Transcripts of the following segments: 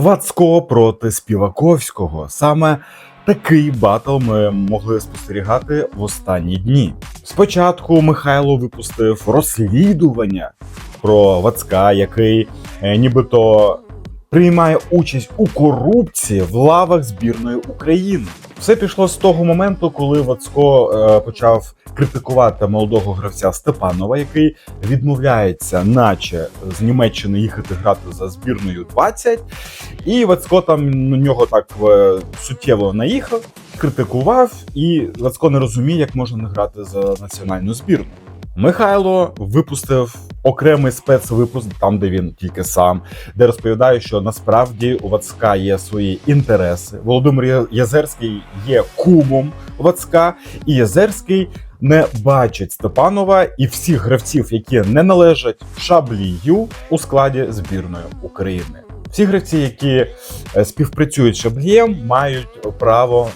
Вацко проти Співаковського. Саме такий батл ми могли спостерігати в останні дні. Спочатку Михайло випустив розслідування про Вацка, який е, нібито приймає участь у корупції в лавах збірної України. Все пішло з того моменту, коли Вацко е, почав критикувати молодого гравця Степанова, який відмовляється, наче з Німеччини їхати грати за збірною 20. І Вацко там на нього так е, суттєво наїхав, критикував, і Вацко не розуміє, як можна не грати за національну збірну. Михайло випустив окремий спецвипуск, там де він тільки сам, де розповідає, що насправді у Вацка є свої інтереси. Володимир Язерський є кумом Вацка, і Язерський не бачить Степанова і всіх гравців, які не належать шаблію у складі збірної України. Всі гравці, які е, співпрацюють з шаблієм, мають право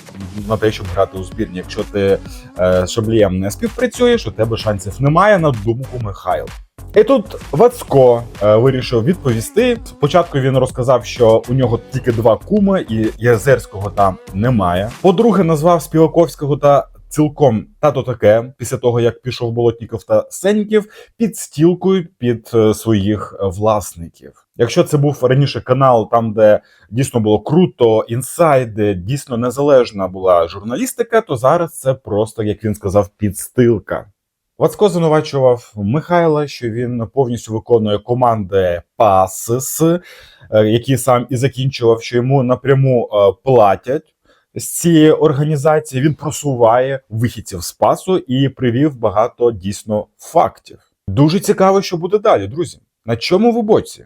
на те, щоб грати у збірні. Якщо ти е, з шаблієм не співпрацюєш, у тебе шансів немає на думку Михайла. І тут Вацко е, вирішив відповісти. Спочатку він розказав, що у нього тільки два куми, і Язерського там немає. По-друге, назвав Співаковського та цілком тато таке після того, як пішов Болотніков та Сеньків під стілкою під е, своїх е, власників. Якщо це був раніше канал, там де дійсно було круто, інсайди, дійсно незалежна була журналістика, то зараз це просто, як він сказав, підстилка. Вацко звинувачував Михайла, що він повністю виконує команди ПАСИС, е, які сам і закінчував, що йому напряму платять з цієї організації. Він просуває вихідців з пасу і привів багато дійсно фактів. Дуже цікаво, що буде далі, друзі. На чому ви боці?